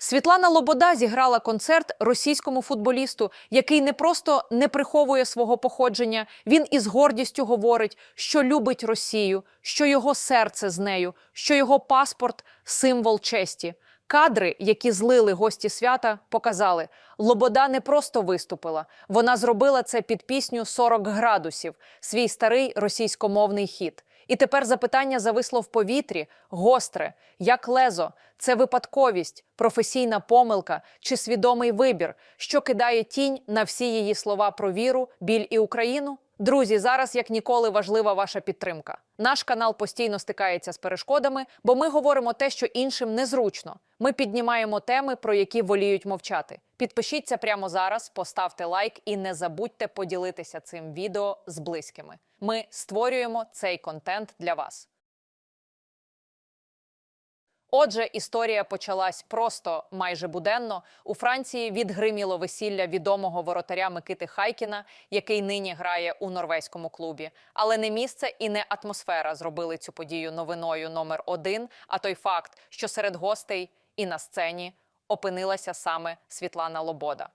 Світлана Лобода зіграла концерт російському футболісту, який не просто не приховує свого походження, він із гордістю говорить, що любить Росію, що його серце з нею, що його паспорт символ честі. Кадри, які злили гості свята, показали, Лобода не просто виступила, вона зробила це під пісню «40 градусів, свій старий російськомовний хіт. І тепер запитання зависло в повітрі, гостре, як лезо, це випадковість, професійна помилка чи свідомий вибір, що кидає тінь на всі її слова про віру, біль і Україну? Друзі, зараз як ніколи важлива ваша підтримка. Наш канал постійно стикається з перешкодами, бо ми говоримо те, що іншим незручно. Ми піднімаємо теми, про які воліють мовчати. Підпишіться прямо зараз, поставте лайк і не забудьте поділитися цим відео з близькими. Ми створюємо цей контент для вас. Отже, історія почалась просто майже буденно. У Франції відгриміло весілля відомого воротаря Микити Хайкіна, який нині грає у норвезькому клубі. Але не місце і не атмосфера зробили цю подію новиною номер один. А той факт, що серед гостей і на сцені опинилася саме Світлана Лобода.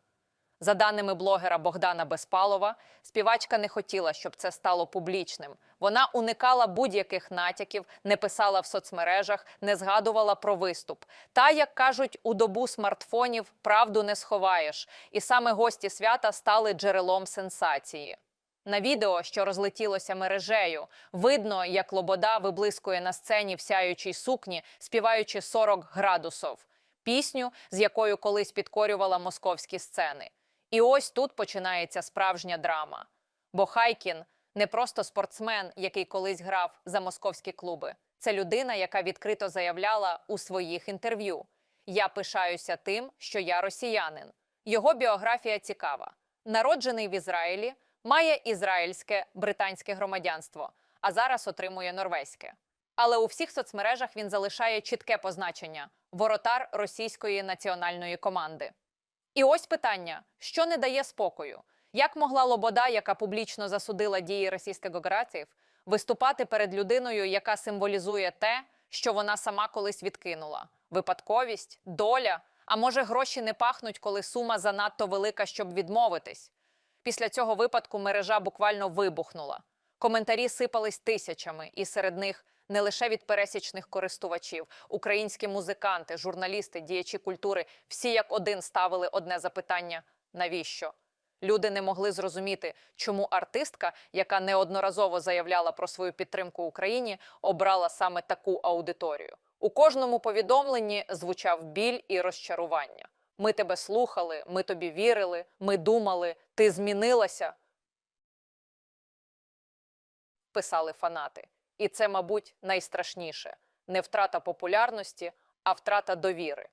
За даними блогера Богдана Безпалова, співачка не хотіла, щоб це стало публічним. Вона уникала будь-яких натяків, не писала в соцмережах, не згадувала про виступ. Та, як кажуть, у добу смартфонів правду не сховаєш. І саме гості свята стали джерелом сенсації. На відео, що розлетілося мережею, видно, як Лобода виблискує на сцені в сяючій сукні, співаючи 40 градусів. Пісню, з якою колись підкорювала московські сцени. І ось тут починається справжня драма. Бо Хайкін не просто спортсмен, який колись грав за московські клуби. Це людина, яка відкрито заявляла у своїх інтерв'ю: Я пишаюся тим, що я росіянин. Його біографія цікава. Народжений в Ізраїлі, має ізраїльське британське громадянство, а зараз отримує норвезьке. Але у всіх соцмережах він залишає чітке позначення воротар російської національної команди. І ось питання: що не дає спокою? Як могла Лобода, яка публічно засудила дії російських граців, виступати перед людиною, яка символізує те, що вона сама колись відкинула? Випадковість, доля? А може, гроші не пахнуть, коли сума занадто велика, щоб відмовитись? Після цього випадку мережа буквально вибухнула. Коментарі сипались тисячами, і серед них не лише від пересічних користувачів, українські музиканти, журналісти, діячі культури всі як один ставили одне запитання: навіщо? Люди не могли зрозуміти, чому артистка, яка неодноразово заявляла про свою підтримку Україні, обрала саме таку аудиторію. У кожному повідомленні звучав біль і розчарування. Ми тебе слухали, ми тобі вірили, ми думали, ти змінилася. Писали фанати. І це, мабуть, найстрашніше не втрата популярності, а втрата довіри.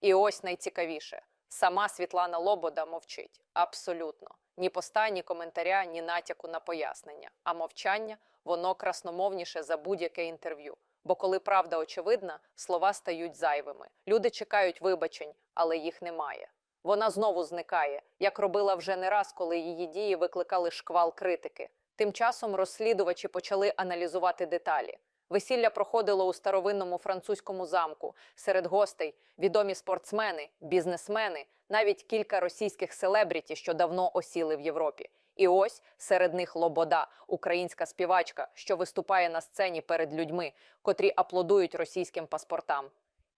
І ось найцікавіше: сама Світлана Лобода мовчить абсолютно ні поста, ні коментаря, ні натяку на пояснення. А мовчання воно красномовніше за будь-яке інтерв'ю. Бо коли правда очевидна, слова стають зайвими. Люди чекають вибачень, але їх немає. Вона знову зникає, як робила вже не раз, коли її дії викликали шквал критики. Тим часом розслідувачі почали аналізувати деталі. Весілля проходило у старовинному французькому замку. Серед гостей відомі спортсмени, бізнесмени, навіть кілька російських селебріті, що давно осіли в Європі. І ось серед них Лобода, українська співачка, що виступає на сцені перед людьми, котрі аплодують російським паспортам.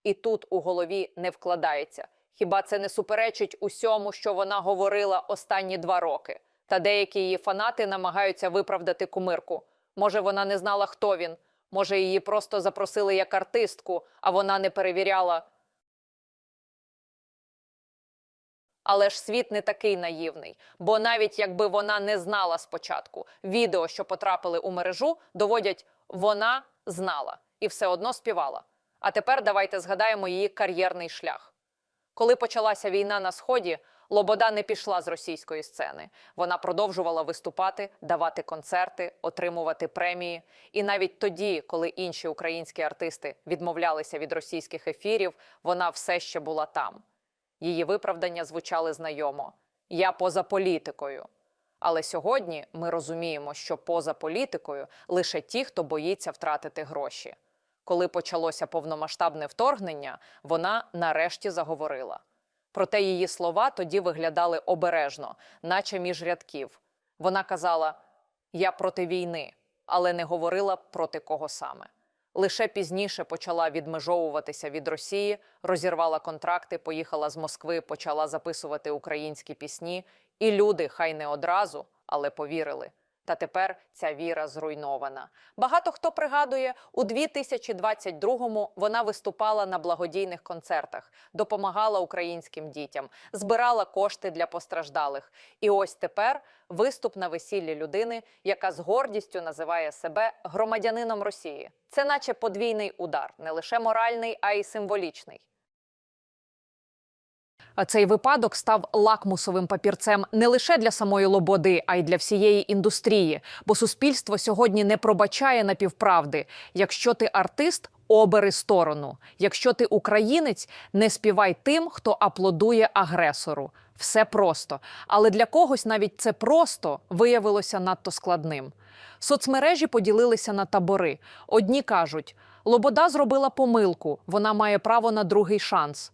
І тут у голові не вкладається. Хіба це не суперечить усьому, що вона говорила останні два роки? Та деякі її фанати намагаються виправдати кумирку. Може, вона не знала, хто він. Може, її просто запросили як артистку, а вона не перевіряла. Але ж світ не такий наївний, бо навіть якби вона не знала спочатку, відео, що потрапили у мережу, доводять вона знала і все одно співала. А тепер давайте згадаємо її кар'єрний шлях. Коли почалася війна на сході, Лобода не пішла з російської сцени. Вона продовжувала виступати, давати концерти, отримувати премії. І навіть тоді, коли інші українські артисти відмовлялися від російських ефірів, вона все ще була там. Її виправдання звучали знайомо: Я поза політикою. Але сьогодні ми розуміємо, що поза політикою лише ті, хто боїться втратити гроші. Коли почалося повномасштабне вторгнення, вона нарешті заговорила. Проте її слова тоді виглядали обережно, наче між рядків. Вона казала: Я проти війни, але не говорила проти кого саме. Лише пізніше почала відмежовуватися від Росії, розірвала контракти, поїхала з Москви, почала записувати українські пісні, і люди, хай не одразу, але повірили. Та тепер ця віра зруйнована. Багато хто пригадує, у 2022-му вона виступала на благодійних концертах, допомагала українським дітям, збирала кошти для постраждалих. І ось тепер виступ на весіллі людини, яка з гордістю називає себе громадянином Росії. Це наче подвійний удар, не лише моральний, а й символічний. Цей випадок став лакмусовим папірцем не лише для самої Лободи, а й для всієї індустрії. Бо суспільство сьогодні не пробачає напівправди. Якщо ти артист, обери сторону. Якщо ти українець, не співай тим, хто аплодує агресору. Все просто. Але для когось навіть це просто виявилося надто складним. Соцмережі поділилися на табори. Одні кажуть: Лобода зробила помилку, вона має право на другий шанс.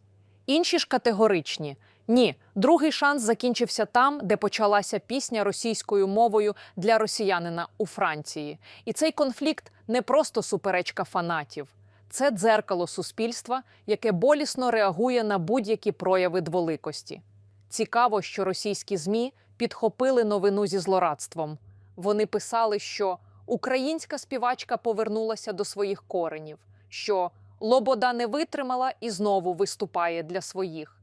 Інші ж категоричні. Ні, другий шанс закінчився там, де почалася пісня російською мовою для росіянина у Франції. І цей конфлікт не просто суперечка фанатів, це дзеркало суспільства, яке болісно реагує на будь-які прояви дволикості. Цікаво, що російські ЗМІ підхопили новину зі злорадством. Вони писали, що українська співачка повернулася до своїх коренів, що Лобода не витримала і знову виступає для своїх.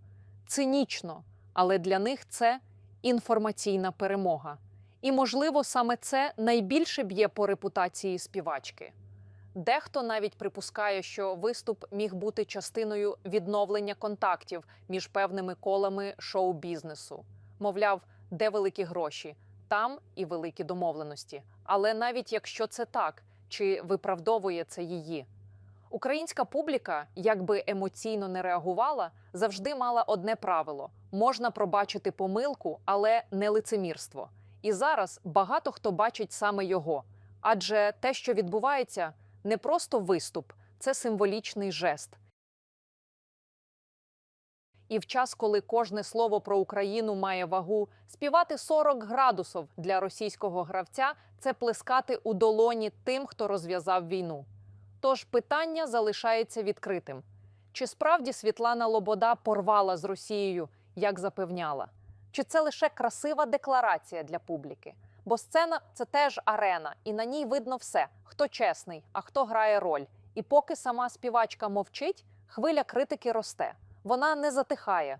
Цинічно, але для них це інформаційна перемога. І, можливо, саме це найбільше б'є по репутації співачки. Дехто навіть припускає, що виступ міг бути частиною відновлення контактів між певними колами шоу-бізнесу. Мовляв, де великі гроші, там і великі домовленості. Але навіть якщо це так, чи виправдовує це її? Українська публіка, як би емоційно не реагувала, завжди мала одне правило: можна пробачити помилку, але не лицемірство. І зараз багато хто бачить саме його. Адже те, що відбувається, не просто виступ, це символічний жест. І в час, коли кожне слово про Україну має вагу, співати 40 градусів для російського гравця це плескати у долоні тим, хто розв'язав війну. Тож питання залишається відкритим: чи справді Світлана Лобода порвала з Росією, як запевняла? Чи це лише красива декларація для публіки? Бо сцена це теж арена, і на ній видно все: хто чесний, а хто грає роль. І поки сама співачка мовчить, хвиля критики росте. Вона не затихає,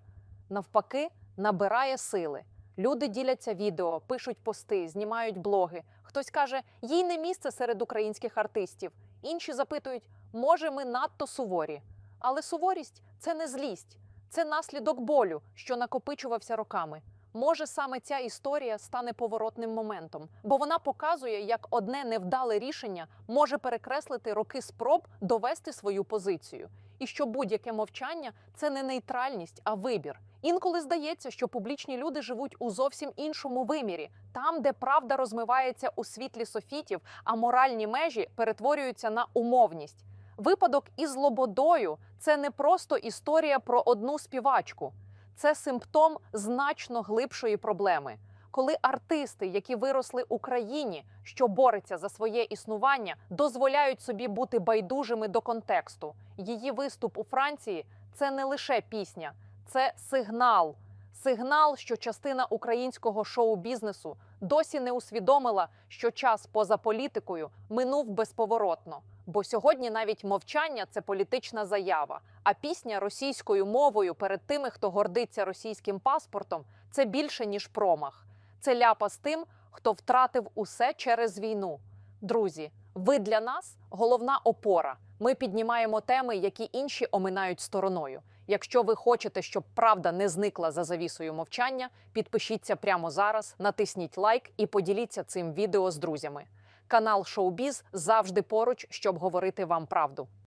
навпаки, набирає сили. Люди діляться відео, пишуть пости, знімають блоги. Хтось каже, їй не місце серед українських артистів. Інші запитують, може, ми надто суворі. Але суворість це не злість, це наслідок болю, що накопичувався роками. Може, саме ця історія стане поворотним моментом, бо вона показує, як одне невдале рішення може перекреслити роки спроб довести свою позицію, і що будь-яке мовчання це не нейтральність, а вибір. Інколи здається, що публічні люди живуть у зовсім іншому вимірі, там, де правда розмивається у світлі софітів, а моральні межі перетворюються на умовність. Випадок із Лободою це не просто історія про одну співачку, це симптом значно глибшої проблеми. Коли артисти, які виросли Україні, що бореться за своє існування, дозволяють собі бути байдужими до контексту. Її виступ у Франції це не лише пісня, це сигнал. Сигнал, що частина українського шоу-бізнесу досі не усвідомила, що час поза політикою минув безповоротно. Бо сьогодні навіть мовчання це політична заява, а пісня російською мовою перед тими, хто гордиться російським паспортом, це більше ніж промах. Це ляпа з тим, хто втратив усе через війну. Друзі, ви для нас головна опора. Ми піднімаємо теми, які інші оминають стороною. Якщо ви хочете, щоб правда не зникла за завісою мовчання, підпишіться прямо зараз, натисніть лайк і поділіться цим відео з друзями. Канал Шоубіз завжди поруч, щоб говорити вам правду.